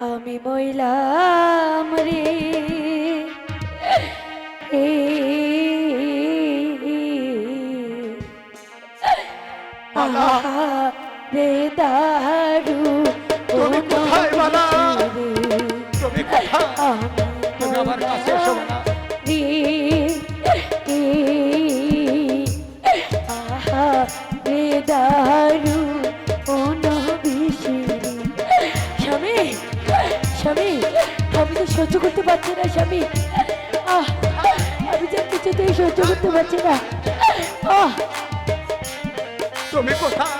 আমি মইলাম রে। রে দারু তুমি কোথায় বালা? তুমি কোথায় তুমি আমার কাছে এসো বালা। কিছুতেই সহ্য করতে পারছি না। তুমি কোথায়?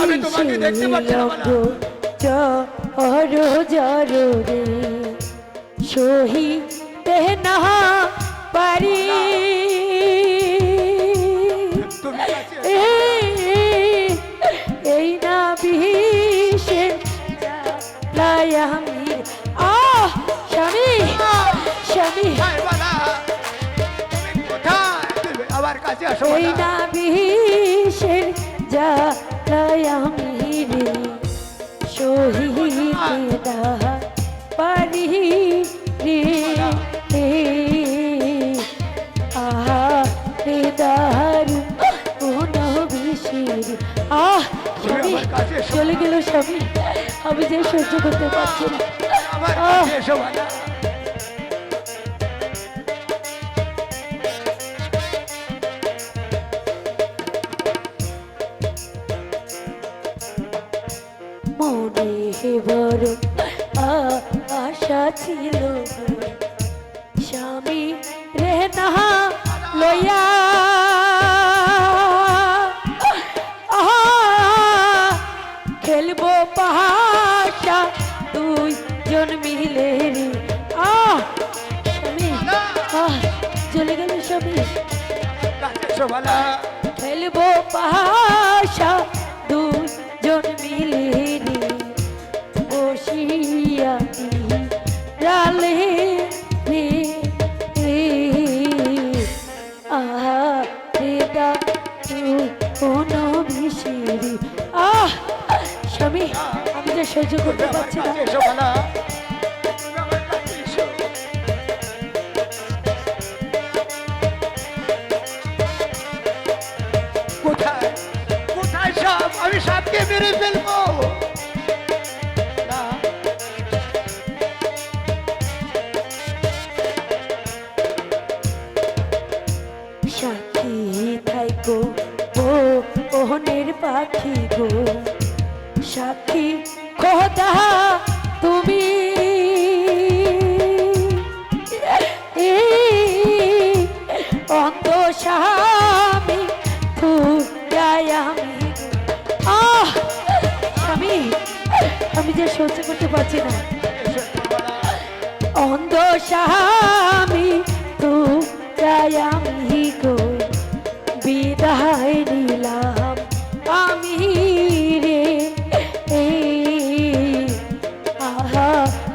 আমি তোমাকে দেখতে পাচ্ছি না সহি না পারি। বালা। না বিশের যা লাই আমি রে শহীদ পারি রে। আহা রে দারু কোন বিশের আহ। চলে গেল স্বামী। আমি যে সহ্য করতে পারছি না। কাছে বড় আশা ছিল। স্বামী রে না লইয়া। খেলব পাহাড়টা দুই জন মিলে রে। আহ স্বামী আহ চলে গেল স্বামী। খেলব পাশা দুজন মিলে। যে সহ্য করতে পারছি না। কাছে এসো বালা। তুমি আমার কাছে এসো। কোথায়? কোথায় সাপ আমি সাপকে মেরে ফেলব। না। থাইকো ও ওহনের পাখি গো। সাথী খোদা, তুমি অন্ত স্বামী ফুরাই আমি। আহ, স্বামী, আমি যে সহ্য করতে পারছি না। অন্ধ স্বামী তু আমি।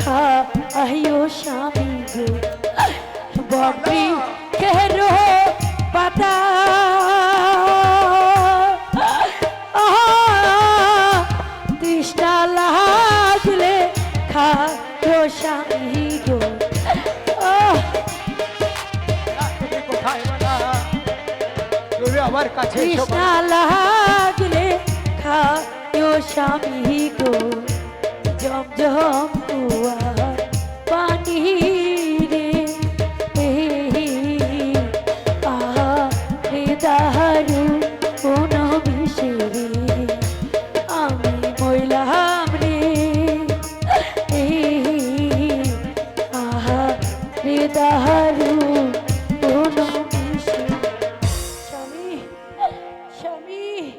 খা আহিও স্বামী গো বকরি কেরো পাতা তৃষ্ণা লাগলে খা স্বামী গো আমার কাছে তৃষ্ণা লাগলে খা স্বামী গো জমজম কুয়া পানি রে আহা রে দাহা